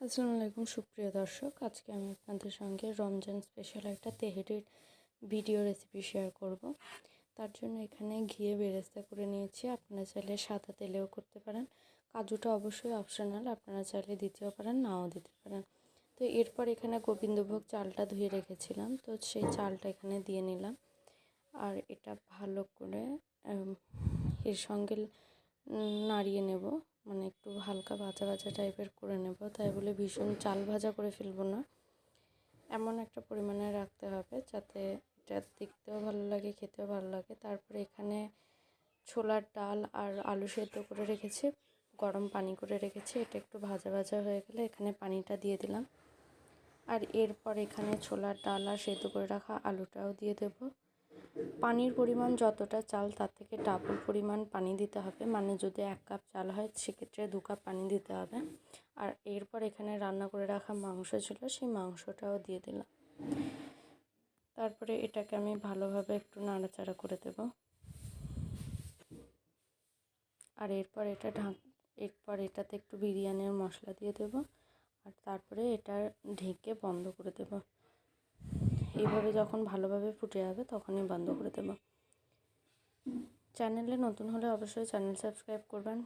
আসসালামু আলাইকুম, সুপ্রিয় দর্শক। আজকে আমি আপনাদের সঙ্গে রমজান স্পেশাল একটা তেহেরির ভিডিও রেসিপি শেয়ার করব। তার জন্য এখানে ঘিয়ে বেরেস্তা করে নিয়েছি। আপনারা চাইলে সাদা তেলেও করতে পারেন। কাজুটা অবশ্যই অপশনাল আপনারা চাইলে দিতেও পারেন, নাও দিতে পারেন। তো এরপর এখানে গোবিন্দভোগ চালটা ধুয়ে রেখেছিলাম। তো সেই চালটা এখানে দিয়ে নিলাম। আর এটা ভালো করে এর সঙ্গে নাড়িয়ে নেব। মানে একটু হালকা ভাজা ভাজা টাইপের করে নেব। তাই বলে ভীষণ চাল ভাজা করে ফেলব না। এমন একটা পরিমাণে রাখতে হবে যাতে এটা দেখতেও ভালো লাগে, খেতেও ভালো লাগে। তারপরে এখানে ছোলার ডাল আর আলু সেদ্ধ করে রেখেছি, গরম পানি করে রেখেছি। এটা একটু ভাজা ভাজা হয়ে গেলে এখানে পানিটা দিয়ে দিলাম। আর এরপর এখানে ছোলার ডাল আর সেদ্ধ করে রাখা আলুটাও দিয়ে দেবো। পানির পরিমাণ যতটা চাল, তার থেকে ডাবল পরিমাণ পানি দিতে হবে। মানে যদি এক কাপ চাল হয়, সেক্ষেত্রে দু কাপ পানি দিতে হবে। আর এরপর এখানে রান্না করে রাখা মাংস ছিল, সেই মাংসটাও দিয়ে দিলাম। তারপরে এটাকে আমি ভালোভাবে একটু নাড়াচাড়া করে দেব। আর এরপর এটা ঢাক, এরপর এটাতে একটু বিরিয়ানির মশলা দিয়ে দেব। আর তারপরে এটা ঢেকে বন্ধ করে দেবো। এইভাবে যখন ভালোভাবে ফুটে যাবে তখনই বন্ধ করে দেব। চ্যানেলে নতুন হলে অবশ্যই চ্যানেল সাবস্ক্রাইব করবেন।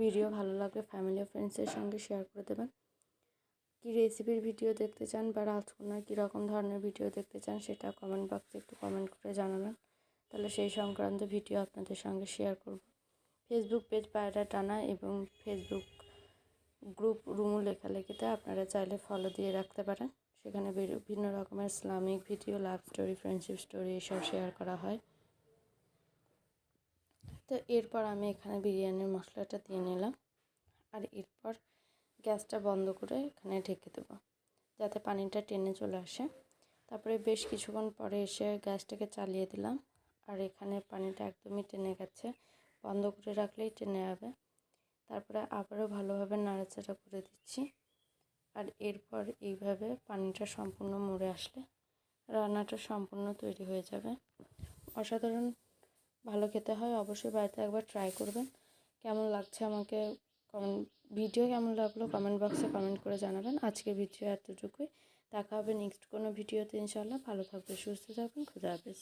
ভিডিও ভালো লাগলে ফ্যামিলি ও ফ্রেন্ডসের সঙ্গে শেয়ার করে দেবেন। কী রেসিপির ভিডিও দেখতে চান বা রাজকন্যার কীরকম ধরনের ভিডিও দেখতে চান সেটা কমেন্ট বক্সে একটু কমেন্ট করে জানাবেন। তাহলে সেই সংক্রান্ত ভিডিও আপনাদের সঙ্গে শেয়ার করব। ফেসবুক পেজ পায়রা টানা এবং ফেসবুক গ্রুপ রুমু লেখালেখিতে আপনারা চাইলে ফলো দিয়ে রাখতে পারেন। সেখানে বিভিন্ন রকমের Islamic video, love story friendship story এসব শেয়ার করা হয়। তো এরপর আমি এখানে বিরিয়ানির মশলাটা দিয়ে নিলাম। আর এরপর গ্যাসটা বন্ধ করে এখানে ঢেকে দেবো, যাতে পানিটা টেনে চলে আসে। তারপরে বেশ কিছুক্ষণ পরে এসে গ্যাসটাকে চালিয়ে দিলাম। আর এখানে পানিটা একদমই টেনে গেছে, বন্ধ করে রাখলেই টেনে যাবে। তারপরে আবারও ভালোভাবে নাড়াচাড়া করে দিচ্ছি। আর এরপর এইভাবে পানিটা সম্পূর্ণ মরে আসলে রান্নাটা সম্পূর্ণ তৈরি হয়ে যাবে। অসাধারণ ভালো খেতে হয়, অবশ্যই বাড়িতে একবার ট্রাই করবেন। কেমন লাগছে আমাকে কমেন্ট ভিডিও কেমন লাগল কমেন্ট বক্সে কমেন্ট করে জানাবেন। আজকের ভিডিও এতটুকুই। দেখা হবে নেক্সট কোনো ভিডিওতে ইনশাল্লাহ ভালো থাকবে সুস্থ থাকবেন খুদা হাফেজ।